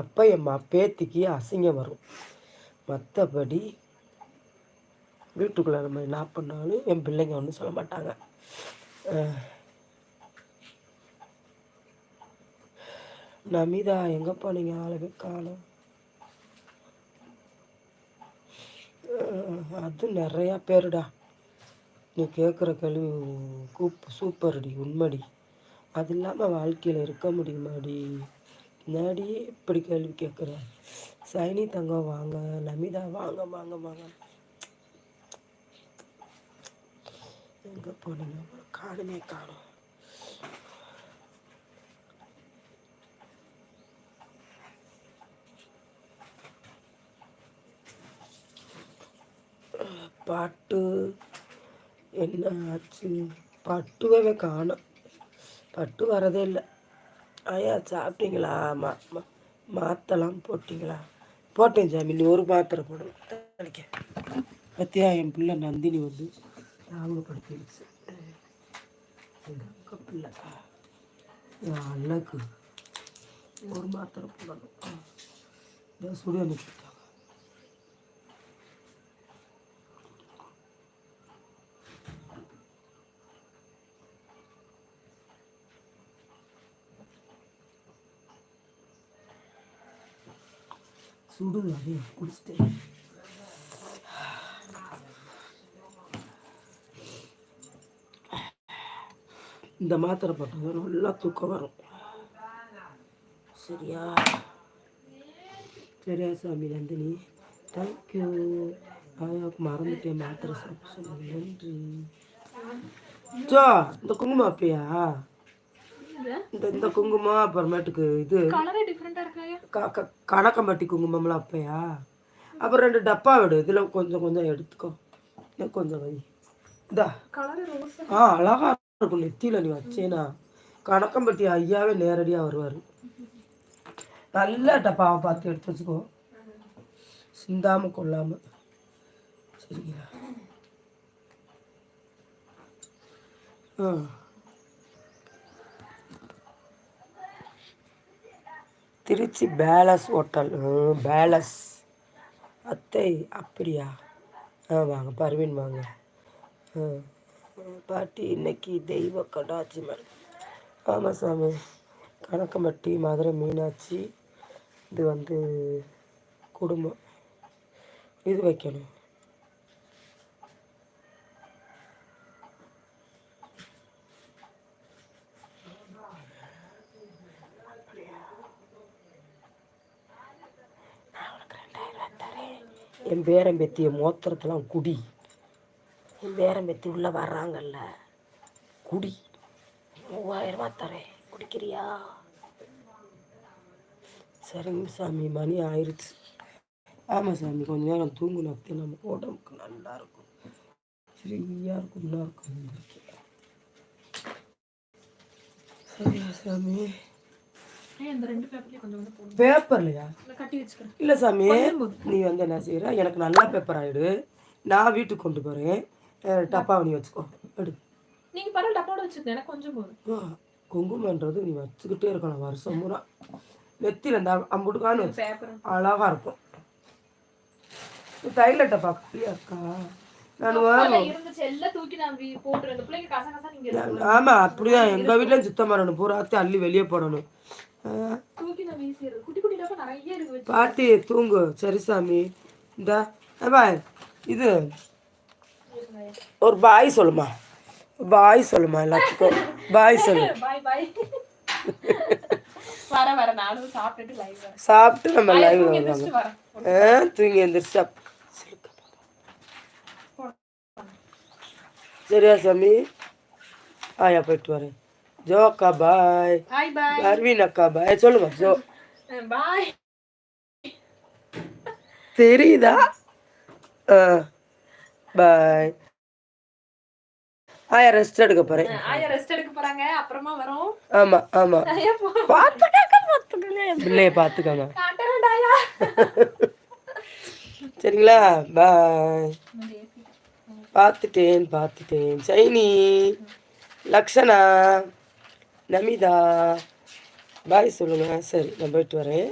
அப்போ என் மா பேத்திக்கு அசிங்கம் வரும். மற்றபடி வீட்டுக்குள்ளே நம்ம என்ன பண்ணாலும் என் பிள்ளைங்க ஒன்றும் சொல்ல மாட்டாங்க. நமிதா எங்கே போனீங்க? ஆளுக்கு காலம் அது நிறையா பேருடா. நீ கேட்குற கேள்வி கூப் சூப்பர்டி உண்மைடி. அது இல்லாமல் வாழ்க்கையில் இருக்க முடியுமாடி? முன்னாடி இப்படி கேள்வி கேட்குற. சைனி தங்கம் வாங்க நமிதா வாங்க வாங்க வாங்க. எங்கே போனீங்க? காணுமே காணும். பாட்டு என்ன ஆச்சு? பட்டுவே காணும். பட்டு வரதே இல்லை. ஐயா சாப்பிட்டீங்களா மா மா மாத்தலாம் போட்டிங்களா? போட்டேன் சாமி நீ ஒரு மாத்திரை போடணும் தலைக்க பத்தியா என் பிள்ளை நந்தினி வந்து ஞாபகப்படுத்திடுச்சு. எங்கள் அக்கா பிள்ளை. என் ஒரு மாத்திரை போடணும். சுடு அனுப்பிட்டாங்க சுடுது அதே குடிச்சிட்டேன் இந்த மாத்திரை போட்டால் நல்லா தூக்கம் வரும் சரியா சரியா சாமி நந்தினி தேங்க்யூ ஆயாவுக்கு மறந்துட்டேன் மாத்திரை சாப்பிட சொன்னது நன்றி ஜோ இந்த குங்குமம் அப்பையா இந்த இந்த குங்குமம் அப்புறமேட்டுக்கு இது. கணக்கம்பட்டி குங்குமம்லாம் அப்பையா? அப்புறம் ரெண்டு டப்பா விடு. இதில் கொஞ்சம் கொஞ்சம் எடுத்துக்கோ. கொஞ்சம் வை. ரோஸ் ஆ? அழகா இருக்கும் நெத்தியில் நீ வச்சேனா? கணக்கம்பட்டி ஐயாவே நேரடியாக வருவார். நல்ல டப்பாவை பார்த்து எடுத்து வச்சுக்கோ. சிந்தாமல் கொள்ளாமல் சரிங்களா? ஆ. Tiruchi palace hotel. பேலஸ். அத்தை அப்படியா? ஆ வாங்க பர்வீன் வாங்க. பாட்டி இன்னைக்கு தெய்வ கடாட்சி மேடம் ஆமாம் சாமி. கணக்கம்பட்டி மதுரை மீனாட்சி. இது வந்து குடும்பம். இது வைக்கணும். என் பேரம்பேத்திய மோத்திரத்தெல்லாம் குடி. என் பேரம்பேத்தி உள்ளே வர்றாங்கல்ல. குடி. மூவாயிரமா தரேன். குடிக்கிறியா? சரிங்க சாமி மணி ஆயிடுச்சு ஆமாம் சாமி கொஞ்ச நேரம் தூங்குனப்பே நம்ம உடம்புக்கு நல்லா இருக்கும். ஃப்ரீயாக இருக்கும் நல்லா இருக்கும். சரியா சாமி? பேப்பர்லையா இல்ல, சாமி. நீ வந்து என்ன செய்கிற எனக்கு நல்ல பேப்பர் ஆகிடு நான் வீட்டுக்கு கொண்டு போகிறேன் டப்பாவை நீ வச்சுக்கோ. எடு. நீங்க பரவாயில்ல டப்பாவோட எனக்கு கொஞ்சம் போதும். குங்குமன்றது நீ வச்சுக்கிட்டே இருக்கலாம் வருஷம் பூரா. நெத்தியில் இந்த அம்புட்டுக்கான்னு அழகா இருக்கும். தைல டப்பா அப்படியா இருக்கு. ஆமாம் அப்படிதான். எங்கள் வீட்டில் சுத்தம் பண்ணணும். பூராத்தையும் அள்ளி வெளியே போடணும். பாட்டி தூங்கு. சரி சாமி. இந்த பாய். இது ஒரு பாய் சொல்லுமா. பாய் சொல்லுமா எல்லாத்துக்கும். பாய் சொல்லு. சாப்பிட்டு நம்ம லைவ் வருவாங்க தூங்கி எந்திரிச்சா சரியா சாமி? ஆயா போயிட்டு வரேன். ஜோ அக்கா பாய் அரவின் அக்கா பாய். சொல்லுங்க ஜோ. பாய். தெரியுதா? பாய். ஆயா ரெஸ்ட் எடுக்க போறேன். ஆயா ரெஸ்ட் எடுக்க போறாங்க. அப்புறமா வரோம். ஆமா ஆமா. ஆயா போ. பார்த்துக்கங்க பார்த்துக்கங்க. என் பிள்ளைய காட்டுறேன்டாயா சரிங்களா? பாய். பார்த்துட்டேன் பார்த்துட்டேன். சைனி. லக்ஷனா. நமிதா. பாய் சொல்லுங்க. சரி நான் போயிட்டு வரேன்.